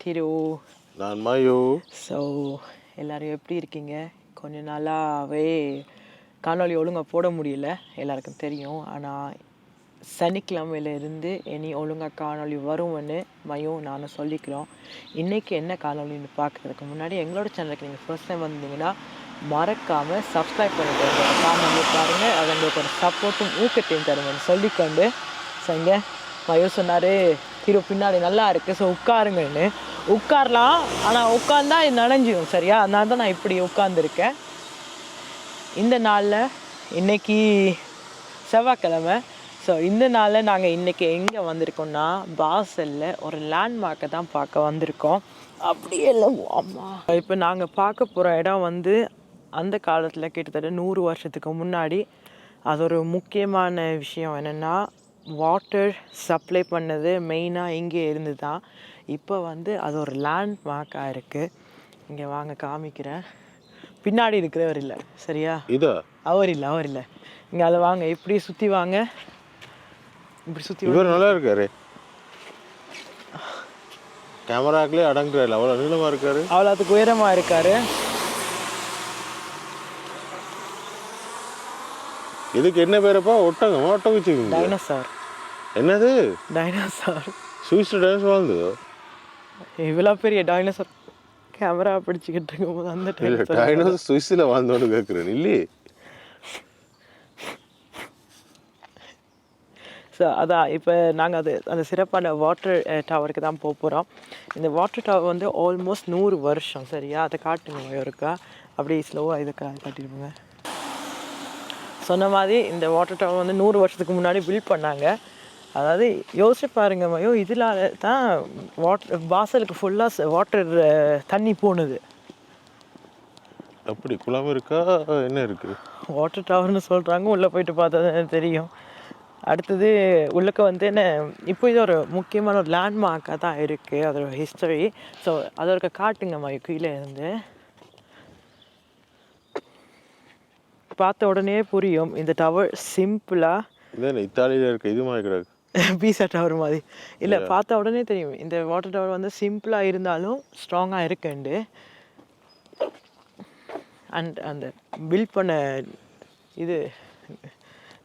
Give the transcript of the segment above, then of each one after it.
திரு நான் mayo so எல்லாரும் எப்படி இருக்கீங்க? கொஞ்ச நாளாகவே காணொளி ஒழுங்காக போட முடியல. எல்லாருக்கும் தெரியும். ஆனால் சனிக்கிழமையில இருந்து இனி ஒழுங்காக காணொளி வரும்னு மயும் நானும் சொல்லிக்கிறோம். இன்றைக்கி என்ன காணொளின்னு பார்க்குறதுக்கு முன்னாடி எங்களோட சேனலுக்கு நீங்கள் ஃபர்ஸ்ட் டைம் வந்தீங்கன்னா மறக்காமல் சப்ஸ்கிரைப் பண்ணிட்டு காணொலி பாருங்கள் அது உங்களுக்கு ஒரு சப்போர்ட்டும் ஊக்கத்தையும் தருங்கன்னு சொல்லிக்கொண்டு சரிங்க? மயோ சொன்னார் ஹீரோ பின்னாடி நல்லா இருக்குது ஸோ உட்காருங்கன்னு. உட்காரலாம் ஆனால் உட்காந்தா இது நனைஞ்சிடும் சரியா? அதனால தான் நான் இப்படி உட்காந்துருக்கேன் இந்த நாளில் இன்னைக்கு செவ்வாய்க்கிழமை. ஸோ இந்த நாளில் நாங்கள் இன்றைக்கி எங்கே வந்திருக்கோம்னா பாசலில் ஒரு லேண்ட்மார்க்கை தான் பார்க்க வந்திருக்கோம். அப்படியே இல்லை அம்மா. இப்போ நாங்கள் பார்க்க போகிற இடம் வந்து அந்த காலத்தில் கிட்டத்தட்ட நூறு வருஷத்துக்கு முன்னாடி அது ஒரு முக்கியமான விஷயம் என்னென்னா வாட்டர் சப்ளை பண்ணது மெயினாக இங்கே இருந்து தான் இப்போ வந்து அது ஒரு லேண்ட் மார்க்காக இருக்குது இங்கே வாங்க காமிக்கிறேன். பின்னாடி இருக்கிறவர் இல்லை சரியா? இதா? அவர் இல்லை அவர் இல்லை. இங்கே அதை வாங்க இப்படி சுற்றி வாங்க. இப்படி சுற்றி இவர் நல்லா இருக்காரு. கேமராக்களே அடங்குறாரு அவ்வளோ நீளமா இருக்காரு. அவ்வளோ அதுக்கு உயரமாக இருக்காரு. இதுக்கு என்ன பேரப்பா? ஒட்டகம் ஒட்டகம் டைனோசார் என்னது? டைனோசார் சுவிஸ் டான்ஸ் வாழ்ந்ததோ? இவ்வளோ பெரிய டைனோசார் கேமரா பிடிச்சிக்கிட்டு இருக்கும்போது அந்த டைனோசார் சுவிஸில் வாழ்ந்தோன்னு கேட்குறேன் இல்லையே ஸோ அதான் இப்போ நாங்கள் அது அந்த சிறப்பான வாட்டர் டவருக்கு தான் போக போகிறோம் இந்த வாட்டர் டவர் வந்து ஆல்மோஸ்ட் நூறு வருஷம் சரியா? அதை காட்டுங்க இருக்கா அப்படியே ஸ்லோவாக இதை காட்டிடுவோங்க சொன்ன மாதிரி இந்த வாட்டர் டவர் வந்து நூறு வருஷத்துக்கு முன்னாடி பில்ட் பண்ணாங்க. அதாவது யோசிச்சு பாருங்க மயோ இதில் தான் வாட்டர் வாசலுக்கு ஃபுல்லாக வாட்டர் தண்ணி போனது அப்படி குளம் இருக்கா? என்ன இருக்கு? வாட்டர் டவர்னு சொல்கிறாங்க உள்ளே போயிட்டு பார்த்தா தெரியும். அடுத்தது உள்ளக்க வந்து என்ன இப்போ இது ஒரு முக்கியமான ஒரு லேண்ட்மார்க்காக தான் இருக்குது அதோட ஹிஸ்டரி ஸோ அதோட காட்டுங்க மை கீழே இருந்து. பார்த்த உடனே புரியும் இந்த டவர் சிம்பிளாக இத்தாலியில் இருக்க இது மாதிரி கிடக்கு. பீசா டவர் மாதிரி. இல்லை பார்த்த உடனே தெரியும். இந்த வாட்டர் டவர் வந்து சிம்பிளாக இருந்தாலும் ஸ்ட்ராங்காக இருக்குண்டு அண்ட் அந்த பில்ட் பண்ண இது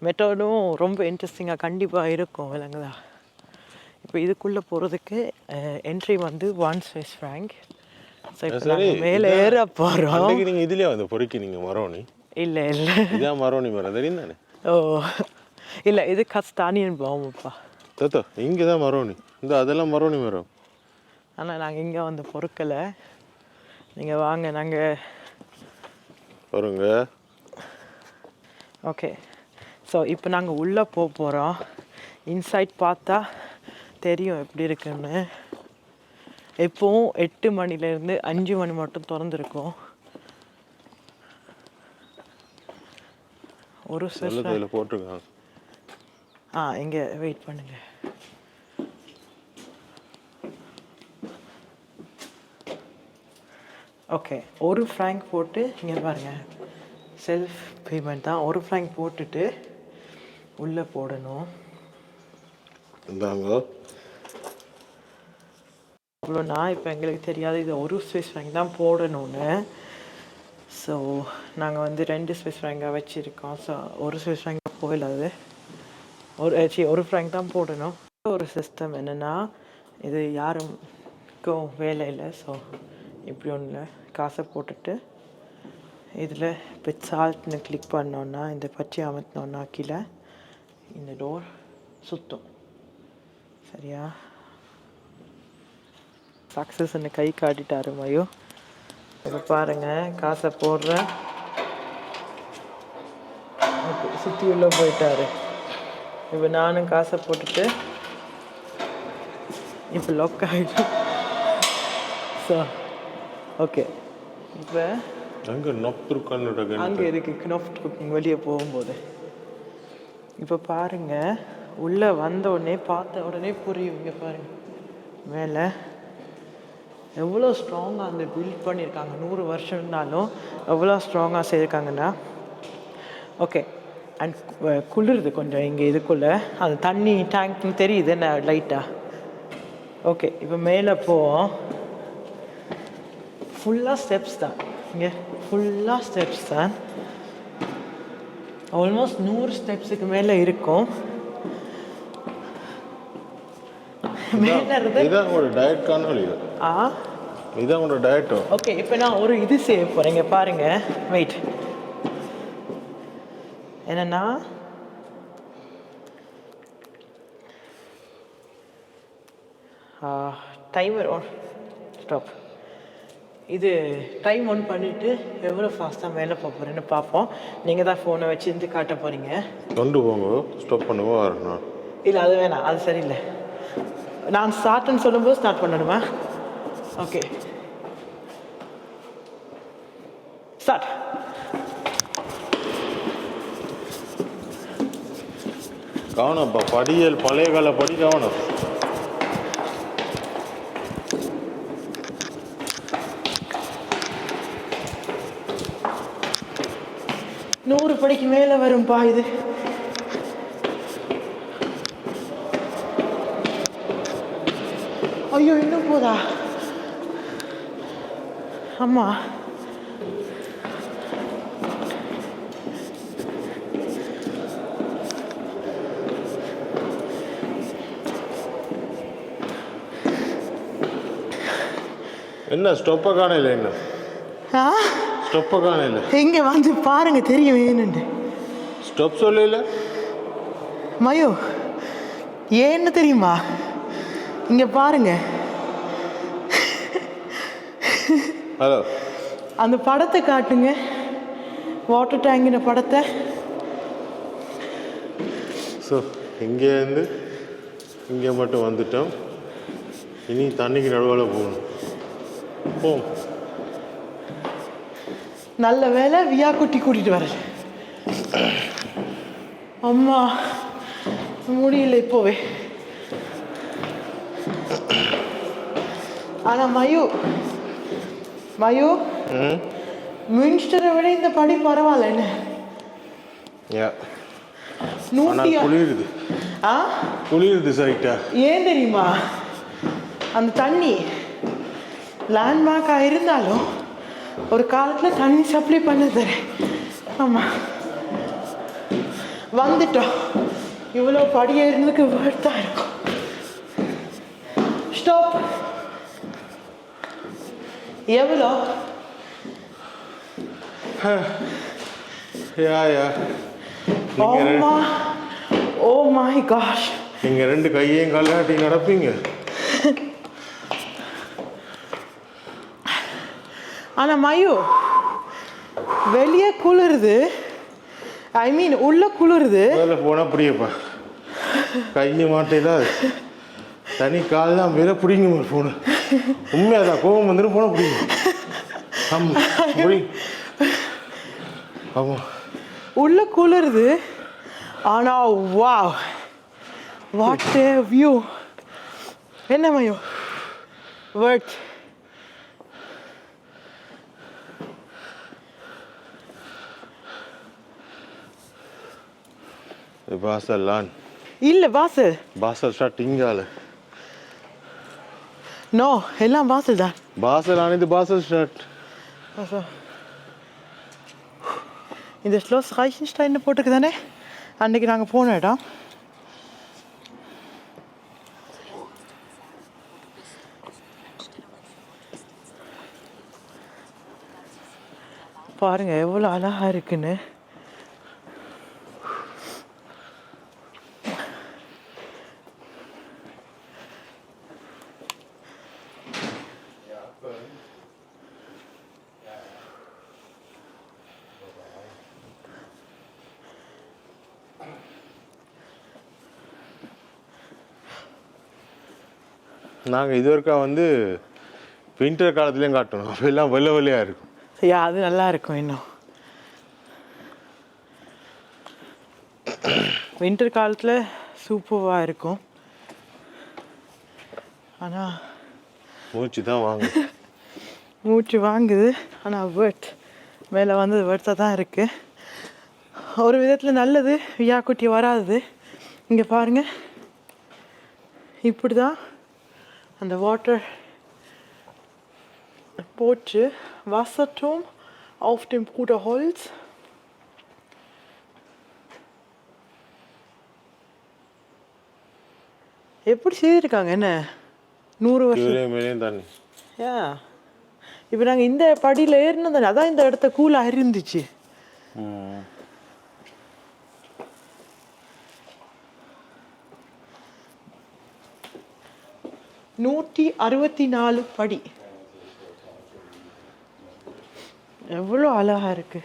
மெத்தடும் ரொம்ப இன்ட்ரெஸ்டிங்காக கண்டிப்பாக இருக்கும் விளங்குதா இப்போ இதுக்குள்ளே போகிறதுக்கு என்ட்ரி வந்து ஒன் ஸ்வைஸ் ஃப்ராங்க் சரி, மேலே ஏற போகிறோம் நீங்கள் இதுலேயே வந்து பொறுக்கி நீங்கள் மரோனி. இல்லை இல்லை. இதான் மரோனி மரம். தெரியும் தானே ஓ. இல்லை இது கஸ்தானியன் பாவம்ப்பா தத்தோ இங்கே தான் மரோனி. இந்த அதெல்லாம் மரோனி மரம். ஆனால் நாங்கள் இங்கே வந்து பொறுக்கலை. நீங்கள் வாங்க நாங்கள் வருங்க ஓகே. ஸோ இப்போ நாங்கள் உள்ளே போக போகிறோம் இன்சைட் பார்த்தா தெரியும் எப்படி இருக்குன்னு. எப்போவும் எட்டு மணிலேருந்து அஞ்சு மணி மட்டும் திறந்துருக்கும். ஒரு தையில் போட்டிருக்காங்க. ஆ இங்கே வெயிட் பண்ணுங்க. ஓகே ஒரு ஃப்ராங்க் போட்டு இங்கே பாருங்க. செல்ஃப் பேமெண்ட் தான். ஒரு ஃப்ராங்க் போட்டுட்டு உள்ளே போடணும். இந்தாங்க. அவ்வளோனா இப்போ எங்களுக்கு தெரியாது. இது ஒரு ஸ்விஸ் ஃப்ராங்க் தான் போடணும்னு. ஸோ நாங்கள் வந்து ரெண்டு ஸ்விஸ் ஃப்ராங்காக வச்சுருக்கோம். ஸோ ஒரு ஸ்விஸ் ஃப்ராங்க் போயிடாது. ஒரு சி ஒரு ஃப்ரேங்க் தான் போடணும். ஒரு சிஸ்டம் என்னென்னா இது யாருக்கும் வேலை இல்லை ஸோ இப்படி ஒன்றும் இல்லை காசை போட்டுட்டு இதில் இப்போ சால்ட்னு கிளிக் பண்ணோன்னா இந்த பற்றி அமர்த்தினோன்னா கீழே இந்த டோர் சுத்தும். சரியா? சக்ஸஸ்ன்னு கை காட்டிட்டாரு மயோ. இப்போ பாருங்கள் காசை போடுறேன் சுற்றி உள்ளே போயிட்டாரு. இப்போ நானும் காசை போட்டுட்டு இப்போ லாக் ஆகிடும் ஸோ ஓகே இப்போ அங்கே நொப்துருக்கான்னு அங்கே இருக்கு கினாஃப்ட் குக்கிங் வெளியே போகும்போது. இப்போ பாருங்க உள்ளே வந்த உடனே பார்த்த உடனே புரியும். இங்கே பாருங்க. மேலே எவ்வளோ ஸ்ட்ராங்காக அந்த பில்ட் பண்ணியிருக்காங்க. நூறு வருஷம்னாலும் எவ்வளோ ஸ்ட்ராங்காக செய்திருக்காங்கன்னா. ஓகே அண்ட் குளிருது கொஞ்சம் இங்கே இதுக்குள்ளே. அந்த தண்ணி டேங்க்னு தெரியுது என்ன லைட்டாக ஓகே இப்போ மேலே போவோம். ஃபுல்லாக ஸ்டெப்ஸ் தான். இங்கே ஃபுல்லாக ஸ்டெப்ஸ் தான். ஆல்மோஸ்ட் நூறு ஸ்டெப்ஸுக்கு மேலே இருக்கும். ஓகே இப்போ நான் ஒரு இது செய்ய போகிறேன் இங்கே பாருங்க. வெயிட் என்னன்னா டைமர் ஆன் ஸ்டாப் இது டைம் ஒன் பண்ணிவிட்டு எவ்வளோ ஃபாஸ்ட்டாக மேலே போக போகிறேன்னு பார்ப்போம் நீங்கள் தான் ஃபோனை வச்சு இருந்து காட்ட போகிறீங்க கொண்டு போங்க. ஸ்டாப் பண்ணுவோம் இல்லை அது வேணாம். அது சரியில்லை. நான் ஸ்டார்ட்னு சொல்லும்போது ஸ்டார்ட் பண்ணணுமா? ஓகே ஸ்டார்ட் கவனம் இப்போ படியல் பழைய கால படி கவனம். நூறு படிக்கு மேலே வரும்பா இது. ஐயோ இன்னும் போதா? அம்மா. என்ன ஸ்டொப்பை காணையில் என்ன? ஆ? ஸ்டொப்பை காணையில் எங்க வந்து பாருங்க தெரியும் ஏன்னு ஸ்டொப் சொல்லல. மயோ ஏன்னு தெரியுமா? இங்க பாருங்க. ஹலோ அந்த படத்தை காட்டுங்க. வாட்டர் டேங்கின படத்தை. ஸோ இங்கேருந்து இங்கே மட்டும் வந்துட்டோம். இனி தண்ணிக்கு நடுவில் போகணும். போம் நல்ல வேலை வியா குட்டி கூட்டிட்டு வரல அம்மா முடியல இப்போவே. ஆனா மயு மயு மின்ஸ்டரை விட இந்த படி பரவாயில்ல என்ன? ஆனால் நூத்தி குளிருது. ஆ? குளிருது சைட்டா ஏன் தெரியுமா? அந்த தண்ணி. லேண்ட்மார்க்காக இருந்தாலும் ஒரு காலத்தில் தண்ணி சப்ளை பண்ணது ஆமாம் வந்துட்டோம். இவ்வளோ படி ஏறினதுக்கு வேர்த்தா இருக்கும். ஸ்டாப் எவ்வளோ? யா யா ஓ மை காஷ் நீங்கள் ரெண்டு கையையும் கல்லாட்டி நடப்பீங்க. ஆனால் மயு வெளியே குளிருது. ஐ மீன் உள்ள குளிருது. முதல்ல போனால் புரியப்பா. கையை மாட்டேல தனி கால் தான் விலை பிடிங்க ஃபோனு உண்மையாக தான் கோவம் வந்துடும் போனால் பிடிங்க. ஆமாம் பிடிங்க ஆமாம் உள்ள குளிருது. ஆனா வா வாட் வியூ என்ன மயோ வேர்ட் பாசல் லான். இல்ல வாசல். பாசல் ஸ்டார்ட் இங்கால நோ எல்லாம் வாசல் தான். பாசல் ஆனது பாசல் Also. இந்த ஸ்லோஸ் ரைச்சன்ஸ்டைன் போட்டுக்கு தானே அன்னைக்கு நாங்கள் போன இடம். பாருங்க எவ்வளோ அழகா இருக்குன்னு. நாங்கள் இது வரைக்கும் வந்து வின்டர் காலத்துலேயும் காட்டணும். அப்போ எல்லாம் வெள்ளை வெள்ளையாக இருக்கும். யா அது நல்லா இருக்கும் இன்னும். வின்டர் காலத்தில் சூப்பராக இருக்கும். ஆனால் மூச்சு தான் வாங்க. மூச்சு வாங்குது. ஆனால் வேர்ட் மேலே வந்து வேர்த்தாக தான் இருக்குது ஒரு விதத்தில் நல்லது வியாக்குட்டி வராது இங்கே பாருங்க. இப்படி தான் அந்த வாட்டர் போட்டு Wasserturm auf dem Bruderholz. எப்படி செய்திருக்காங்க என்ன? நூறு வருஷம். யா. இப்போ நாங்கள் இந்த படியில் ஏறினது அதான் இந்த இடத்த கூலாக இருந்துச்சு. நூற்றி அறுபத்தி நாலு படி. எவ்வளோ அழகா இருக்கு.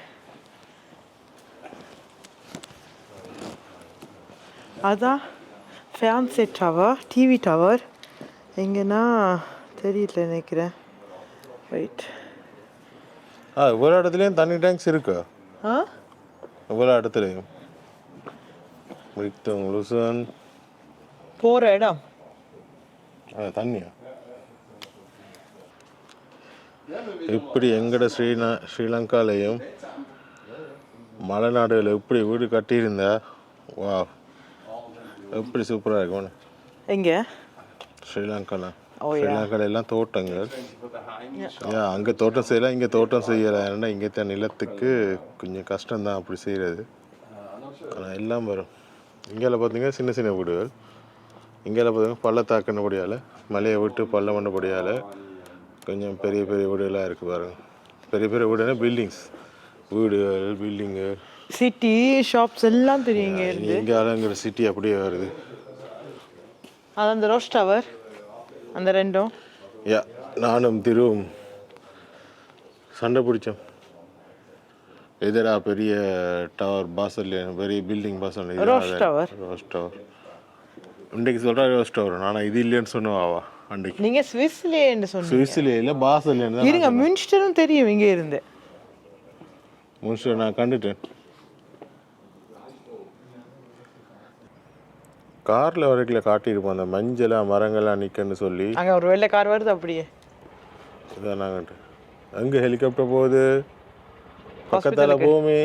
அதான் ஃபேன்சே டவர் டிவி டவர் எங்கன்னா தெரியல நினைக்கிறேன். ரைட் ஆ இவ்வளோ இடத்துலையும் தண்ணி டேங்க்ஸ் இருக்கு. ஆ? இவ்வளோ இடத்துலையும். போகிற இடம். தண்ணியா? இப்படி எங்கட ஸ்ரீனா ஸ்ரீலங்காலையும் மலைநாடுகள் எப்படி வீடு கட்டியிருந்தா? வா எப்படி சூப்பராக இருக்கும் எங்கே? ஸ்ரீலங்காவில். ஸ்ரீலங்கால எல்லாம் தோட்டங்கள். ஏன் அங்கே தோட்டம் செய்யலாம் இங்கே தோட்டம் செய்யலாம். இங்கே தான் நிலத்துக்கு கொஞ்சம் கஷ்டம்தான் அப்படி செய்கிறது ஆனால் எல்லாம் வரும். இங்கேல பார்த்தீங்கன்னா சின்ன சின்ன வீடுகள். இங்கேல பார்த்தீங்கன்னா பள்ளத்தாக்குனபடியால் மலையை விட்டு பள்ளம் பண்ணபடியால் கொஞ்சம் பெரிய பெரிய வீடுகளாக இருக்குது பாருங்க. பெரிய பெரிய வீடுனா பில்டிங்ஸ் வீடுகள் பில்டிங்கு சிட்டி ஷாப்ஸ் எல்லாம் தெரியும் இங்கே இருந்து. இங்கே ஆளுங்கிற சிட்டி அப்படியே வருது. அது அந்த ரோஸ் டவர் அந்த ரெண்டும். யா நானும் திருவும் சண்டை பிடிச்சோம். எதிரா பெரிய டவர் பாசல் பெரிய பில்டிங் பாசல் ரோஸ் டவர். ரோஸ் டவர் இன்றைக்கு சொல்கிறா ரோஸ் டவர் நானும் இது இல்லைன்னு சொன்னவாவா அன்றைக்கு. நீங்க ஸ்விஸ்லேன்னு சொன்னீங்க. சுவிஸ்லேயில் பாசல் இருங்க மின்ஸ்டரும் தெரியும் இங்கே இருந்து. முடிச்சு நான் கண்டுட்டேன். காரில் வரைக்கும் காட்டியிருப்போம் அந்த மஞ்சளா மரங்கள்லாம் நிற்கன்னு சொல்லி. அங்க ஒரு வெள்ளை கார் வருது அப்படியே. இதான் நாங்கள் ஹெலிகாப்டர் போகுது? பக்கத்தால் போகுமே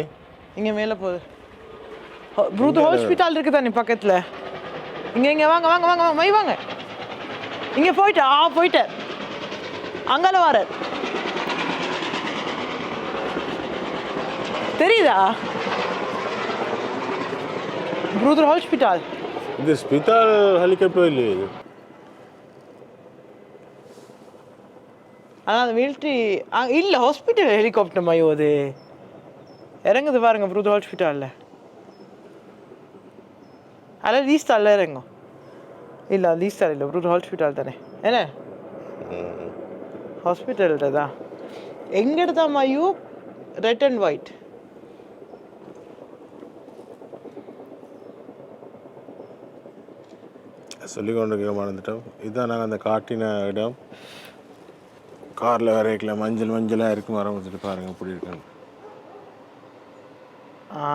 இங்க மேல போகுது. ப்ரூத் ஹாஸ்பிட்டல் இருக்கு தானே பக்கத்துல? இங்க இங்க வாங்க வாங்க வாங்க வாங்க மை வாங்க. இங்க போயிட்டா ஆ போயிட்டார் அங்கால வர. தெரியுதா? ப்ரூதர் ஹாஸ்பிட்டல் இது ஸ்பிதால் ஹெலிகாப்டர் இல்லையே இது? ஆனால் அந்த மிலிட்ரி இல்லை ஹாஸ்பிட்டல் ஹெலிகாப்டர் மையோ அது. இறங்குது பாருங்க ப்ரூத் ஹாஸ்பிட்டலில் அதில் லீஸ்டாலில் இறங்கும் இல்லை லீஸ்டால் இல்லை ப்ரூத் ஹாஸ்பிட்டல் தானே என்ன ஹாஸ்பிட்டல்கிட்ட தான் எங்கிட்ட தான் மையோ ரெட் அண்ட் ஒயிட் சொல்லி கொண்டு மறந்துட்டோம். இதுதான் நாங்கள் அந்த காட்டின இடம். காரில் வரைக்கல மஞ்சள் மஞ்சளாக இருக்கு மரம் வச்சுட்டு பாருங்க எப்படி இருக்குன்னு. ஆ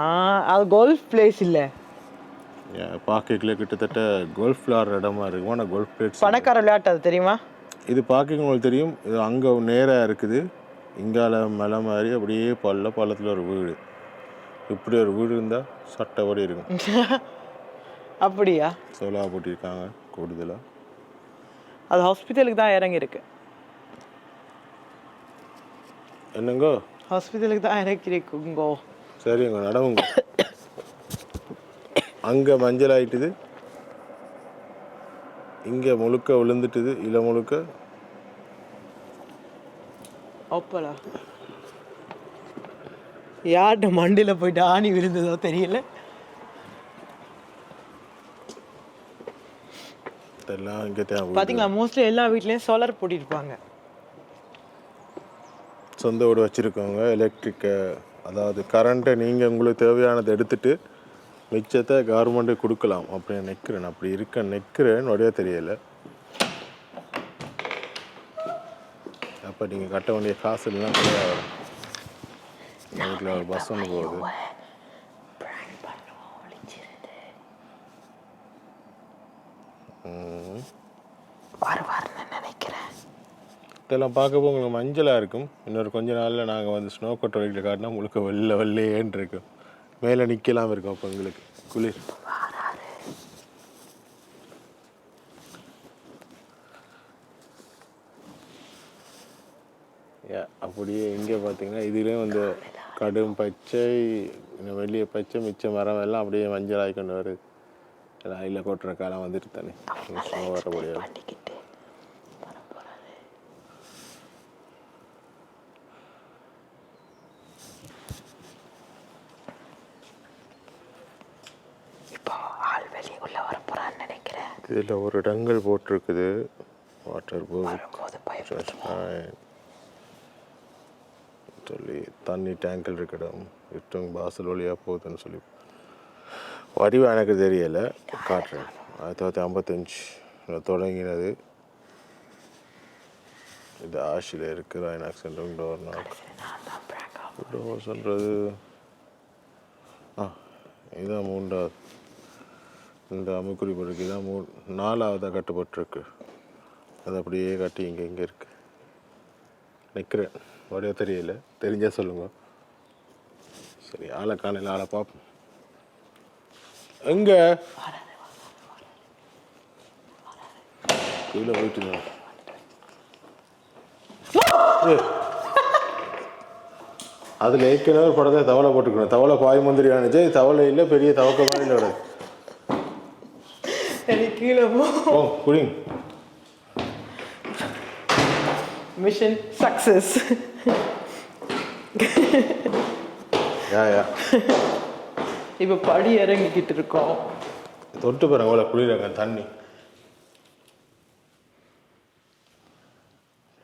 அது கோல்ஃப் பிளேஸ் இல்லை. பார்க்கல கிட்டத்தட்ட கோல்ஃப் விளாட்ற இடமா இருக்கும்? ஆனால் கோல்ஃப் பிளேட்ஸ் பணக்கார விளையாட்டு அது தெரியுமா? இது பார்க்க உங்களுக்கு தெரியும். இது அங்கே நேராக இருக்குது. இங்கால மலை மாதிரி அப்படியே பள்ள பள்ளத்தில் ஒரு வீடு. இப்படி ஒரு வீடு இருந்தால் சட்டப்படி இருக்கும். அப்படியா? சோலா போட்டிருக்காங்க கூடுதலாக அது ஹாஸ்பிட்டலுக்கு தான் இறங்கியிருக்கு. என்னங்கோ? ஹாஸ்பிட்டலுக்கு தான் இறக்கிருக்குங்கோ சரிங்க நடவுங்க அங்கே மஞ்சள் ஆயிட்டுது இங்கே முழுக்க விழுந்துட்டுது இலை முழுக்க. அப்பலா யார்கிட்ட மண்டியில் போயிட்டு ஆணி விழுந்ததோ தெரியல. இதெல்லாம் இங்கே தேவை பார்த்தீங்களா மோஸ்ட்லி எல்லா வீட்லேயும் சோலார் போட்டிருப்பாங்க. சொந்த வீடு வச்சுருக்கவங்க எலக்ட்ரிக்கை அதாவது கரண்ட்டை நீங்கள் உங்களுக்கு தேவையானதை எடுத்துட்டு மிச்சத்தை கவர்மெண்ட்டு கொடுக்கலாம் அப்படின்னு நிற்கிறேன் அப்படி இருக்க நிற்கிறேன்னு உடைய தெரியலை. அப்போ நீங்கள் கட்ட வேண்டிய காசு எல்லாம் கிடையாது வீட்டில் ஒரு பஸ் ஒன்று போகுது. இதெல்லாம் பார்க்கப்போ உங்களுக்கு மஞ்சளாக இருக்கும். இன்னொரு கொஞ்ச நாளில் நாங்கள் வந்து ஸ்னோ கோட்டை வழியில் காட்டினா உங்களுக்கு வெள்ளை வெள்ளையேன்னு இருக்கும். மேலே நிற்கலாம் இருக்கும் அப்போ எங்களுக்கு. குளிர். அப்படியே இங்கே பார்த்தீங்கன்னா இதுலேயும் வந்து கடும் பச்சை வெளியே பச்சை மிச்ச மரம் எல்லாம் அப்படியே மஞ்சள் ஆகி கொண்டு வருது இல்லை கொட்டுற காலம் வந்துட்டு தானே. வர முடியாது. இதில் ஒரு இடங்கள் போட்டிருக்குது. வாட்டர் பயப்படுமோ சொல்லி தண்ணி டேங்கில் இருக்க இடம் இட்டம் பாசல் வழியாக போகுதுன்னு சொல்லி. வடிவ எனக்கு தெரியலை. காட்டுறேன். ஆயிரத்தி தொள்ளாயிரத்தி ஐம்பத்தஞ்சு தொடங்கினது. இது ஆஷில் இருக்கிற ஐநாக்ஸ் டோர் நாக் நான் தான் பிராங்கா டோர் சொல்கிறது ஆ இதுதான் மூன்றாவது. இந்த அமுக்குறி பிறகு தான் மூ நாலாவதாக கட்டுப்பட்டுருக்கு. அது அப்படியே கட்டி இங்கே இங்கே இருக்கு. நிற்கிறேன் வடிவ தெரியல. தெரிஞ்சால் சொல்லுங்கள் சரி ஆளை காலையில் ஆளை பார்ப்போம் எங்க? கீழே போயிட்டு அதில் ஏற்கனவே ஒரு படத்தை தவளை போட்டுக்கணும். தவளை பாய் மந்திரி ஆனிச்சு தவளை இல்லை பெரிய தவக்க மாதிரி வருது எனக்கு கீழே போ. ஓ குடிங்க மிஷன் சக்சஸ் யா யா. இப்போ படி இறங்கிக்கிட்டு இருக்கோம். தொட்டு பாருங்க அவ்வளோ குளிராங்க தண்ணி.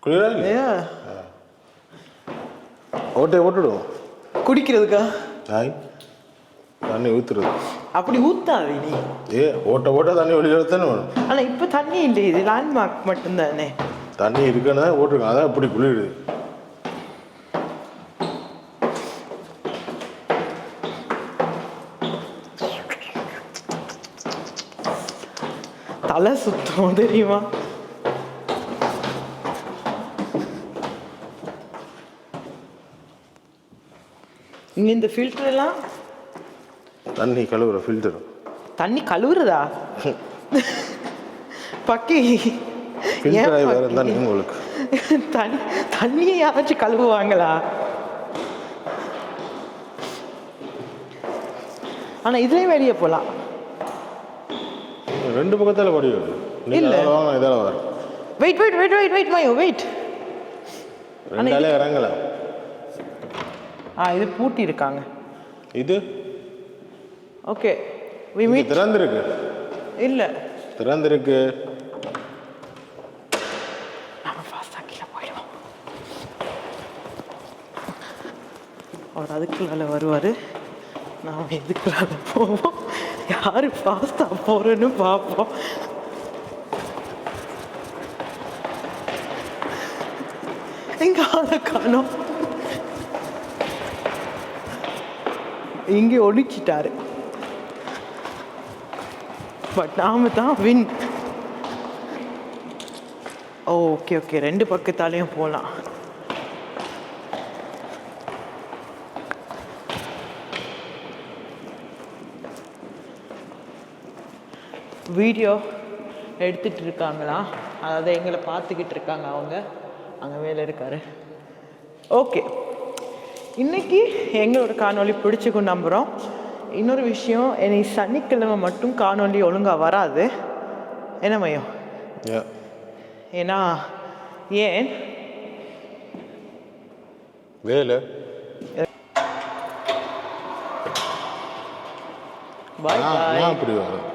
குளிரா இல்லையா ஓட்டையை போட்டுடுவோம் குடிக்கிறதுக்கா? ஆய் தண்ணி ஊத்துறது. அப்படி ஊத்தாது நீ. ஏ ஓட்ட ஓட்ட தண்ணி வெளியில் தானே வேணும். ஆனா இப்போ தண்ணி இல்லை இது லேண்ட்மார்க் மட்டும்தானே. தண்ணி இருக்குன்னு தான் ஓட்டுருங்க அதான் இப்படி குளிருது. தலை சுத்தம் தெரியுமா? இங்க இந்த ஃபில்டர் எல்லாம் தண்ணி கழுவுற ஃபில்டர் தண்ணி கழுவுறதா? பக்கி. ஃபில்டர் வேறு? தண்ணி உங்களுக்கு. தண்ணி தண்ணியை யாராச்சும் கழுவுவாங்களா? ஆனா இதுலயும் வெளியே போலாம். ரெண்டு பக்கத்தில் படி வருது இல்ல. இதால் வரும் wait wait wait wait wait Mayo wait ரெண்டாலே இறங்கல. ஆ இது பூட்டி இருக்காங்க இது? ஓகே. வி மீட் திறந்திருக்கு. இல்ல. திறந்திருக்கு. அவர் அதுக்குள்ளால வருவாரு. நாம எதுக்குள்ளால போவோம்? யாரு ஃபாஸ்டா போறேன்னு பார்ப்போம் எங்க ஆளை காணோம்? இங்கே ஒழிச்சிட்டாரு. பட் நாம தான் வின் ஓகே ஓகே ரெண்டு பக்கத்தாலையும் போகலாம் வீடியோ எடுத்துட்டு இருக்காங்களா? அதாவது எங்களை பார்த்துக்கிட்டு இருக்காங்க அவங்க. அங்கே மேலே இருக்காரு. ஓகே இன்னைக்கு எங்களோட காணொளி பிடிச்சிக்கும் நம்புகிறோம் இன்னொரு விஷயம் என்னை சனிக்கிழமை மட்டும் காணொளி ஒழுங்காக வராது. என்ன மையம்? ஏன்னா ஏன்? வேலை. பாய் அப்படி வரும்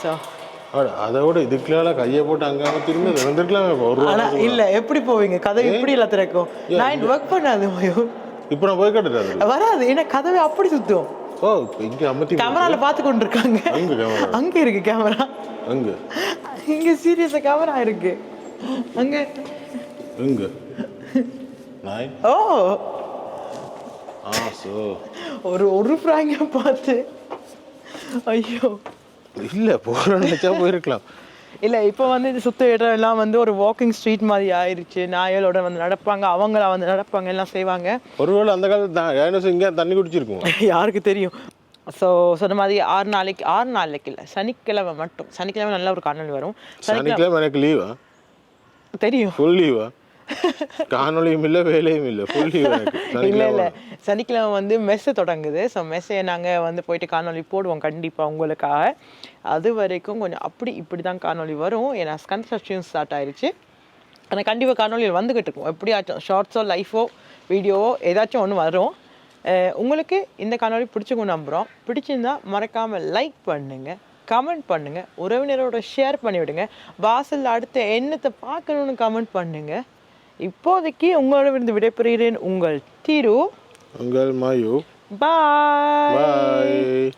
ஸோ அட, அதை விட இதுக்குள்ள கையை போட்டு அங்கே திரும்பி வந்துருக்கலாமே ஒரு ஆனா இல்ல எப்படி போவீங்க? கதவு இப்படி இல்ல திறக்கும்? நான் ஒர்க் பண்ணாது இப்போ நான் போய் கட்டுறது வராது ஏன்னா கதவை அப்படி சுத்தும். ஓ இங்கே அமர்த்தி கேமரால பார்த்து கொண்டு இருக்காங்க அங்க கேமரா. அங்க இருக்கு கேமரா. எங்க இங்க சீரியஸா கேமரா இருக்கு. அங்க. நாய். ஓ. ஆ சோ. ஒரு ஒரு ஃப்ராங்க பார்த்து. ஐயோ. இல்லை போகிறேன்னு நினச்சா போயிருக்கலாம். இல்ல இப்போ வந்து இது சுத்த இடம் எல்லாம் வந்து ஒரு வாக்கிங் ஸ்ட்ரீட் மாதிரி ஆயிருச்சு. நாயலோட வந்து நடப்பாங்க அவங்கள வந்து நடப்பாங்க எல்லாம் செய்வாங்க. ஒருவேளை அந்த காலத்து தான் ஏனோ இங்கே தண்ணி குடிச்சிருக்கும். யாருக்கு தெரியும்? ஸோ சொன்ன மாதிரி ஆறு நாளைக்கு ஆறு நாளைக்கு இல்லை சனிக்கிழமை மட்டும். சனிக்கிழமை நல்ல ஒரு காணொலி வரும். சனிக்கிழமை எனக்கு லீவா தெரியும். ஃபுல் லீவா காணொலியும் இல்லை வேலையும் இல்லை. ஃபுல் லீவ் எனக்கு. இல்லை இல்லை. சனிக்கிழமை வந்து மெஸ்ஸு தொடங்குது. ஸோ மெஸ்ஸை நாங்கள் வந்து போயிட்டு காணொளி போடுவோம் கண்டிப்பாக உங்களுக்காக. அது வரைக்கும் கொஞ்சம் அப்படி இப்படி தான் காணொளி வரும். ஏன்னா கன்ஸ்ட்ரக்ஷன் ஸ்டார்ட் ஆயிருச்சு. ஆனால் கண்டிப்பாக காணொலியில் வந்துக்கிட்டு இருக்கும். எப்படியாச்சும் ஷார்ட்ஸோ லைஃபோ வீடியோவோ ஏதாச்சும் ஒன்று வரும். உங்களுக்கு இந்த காணொளி பிடிச்சிக்கும் நம்புகிறோம் பிடிச்சிருந்தா மறக்காமல் லைக் பண்ணுங்கள் கமெண்ட் பண்ணுங்கள் உறவினரோட ஷேர் பண்ணிவிடுங்க. வாசலில் அடுத்த எண்ணத்தை பார்க்கணுன்னு கமெண்ட் பண்ணுங்கள் இப்போதைக்கு உங்களிடமிருந்து விடைபெறுகிறேன். உங்கள் திரு உங்கள் மாயு. பாய். பாய்.